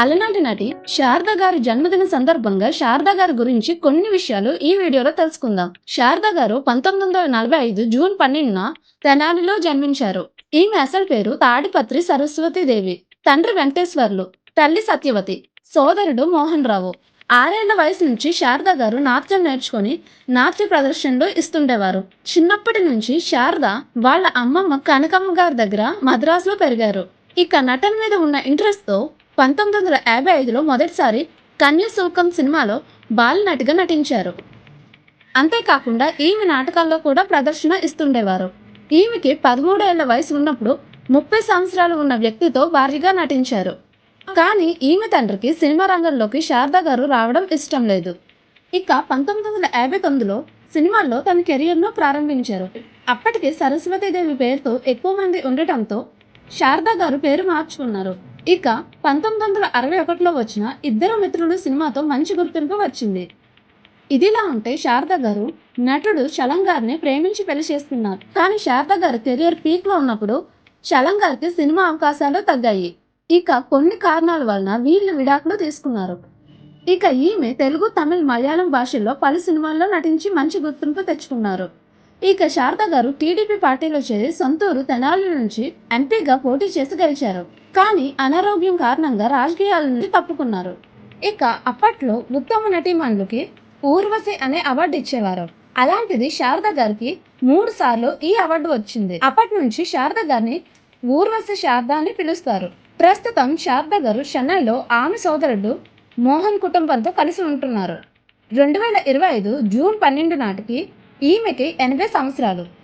అలనాటి నటి శారద గారి జన్మదిన సందర్భంగా శారద గారి గురించి కొన్ని విషయాలు ఈ వీడియోలో తెలుసుకుందాం. శారద గారు పంతొమ్మిది వందల నలభై ఐదు జూన్ పన్నెండున తెనాలిలో జన్మించారు. ఈమె అసలు పేరు తాడిపత్రి సరస్వతి దేవి తండ్రి వెంకటేశ్వర్లు తల్లి సత్యవతి సోదరుడు మోహన్ రావు. ఆరేళ్ళ వయసు నుంచి శారద గారు నాట్యం నేర్చుకొని నాట్య ప్రదర్శనలు ఇస్తుండేవారు. చిన్నప్పటి నుంచి శారద వాళ్ళ అమ్మమ్మ కనకమ్మ గారి దగ్గర మద్రాసులో పెరిగారు. ఇక నటన మీద ఉన్న ఇంట్రెస్ట్తో పంతొమ్మిది వందల యాభై ఐదులో మొదటిసారి కన్యాశుల్కం సినిమాలో బాలనటిగా నటించారు. అంతేకాకుండా ఈమె నాటకాల్లో కూడా ప్రదర్శన ఇస్తుండేవారు. ఈమెకి పదమూడేళ్ళ వయసు ఉన్నప్పుడు ముప్పై సంవత్సరాలు ఉన్న వ్యక్తితో భార్యగా నటించారు. కానీ ఈమె తండ్రికి సినిమా రంగంలోకి శారదా గారు రావడం ఇష్టం లేదు. ఇక పంతొమ్మిది వందల యాభై తొమ్మిదిలో సినిమాల్లో తన కెరియర్ను ప్రారంభించారు. అప్పటికి సరస్వతీదేవి పేరుతో ఎక్కువ మంది ఉండటంతో శారదా గారు పేరు మార్చుకున్నారు. ఇక పంతొమ్మిది వందల అరవై ఒకటిలో వచ్చిన ఇద్దరు మిత్రులు సినిమాతో మంచి గుర్తింపు వచ్చింది. ఇదిలా ఉంటే శారద గారు నటుడు చలం గారిని ప్రేమించి పెళ్ళి చేసుకున్నారు. కానీ శారద గారి కెరియర్ పీక్లో ఉన్నప్పుడు చలం గారికి సినిమా అవకాశాలు తగ్గాయి. ఇక కొన్ని కారణాల వలన వీళ్ళు విడాకులు తీసుకున్నారు. ఇక ఈమె తెలుగు తమిళ్ మలయాళం భాషల్లో పలు సినిమాల్లో నటించి మంచి గుర్తింపు తెచ్చుకున్నారు. ఇక శారద గారు టీడీపీ పార్టీలో చేరి సొంతూరు తెనాలి నుంచి ఎంపీగా పోటీ చేసి గెలిచారు. కానీ అనారోగ్యం కారణంగా రాజకీయాల నుంచి తప్పుకున్నారు. ఇక అప్పట్లో ఉత్తమ నటీమణులకి ఊర్వశి అనే అవార్డు ఇచ్చేవారు. అలాంటిది శారద గారికి మూడు సార్లు ఈ అవార్డు వచ్చింది. అప్పటి నుంచి శారద గారిని ఊర్వశి శారద అని పిలుస్తారు. ప్రస్తుతం శారద గారు చెన్నైలో ఆమె సోదరుడు మోహన్ కుటుంబంతో కలిసి ఉంటున్నారు. రెండు వేల ఇరవై ఐదు జూన్ పన్నెండు నాటికి ఈమెకి ఎనభై సంవత్సరాలు.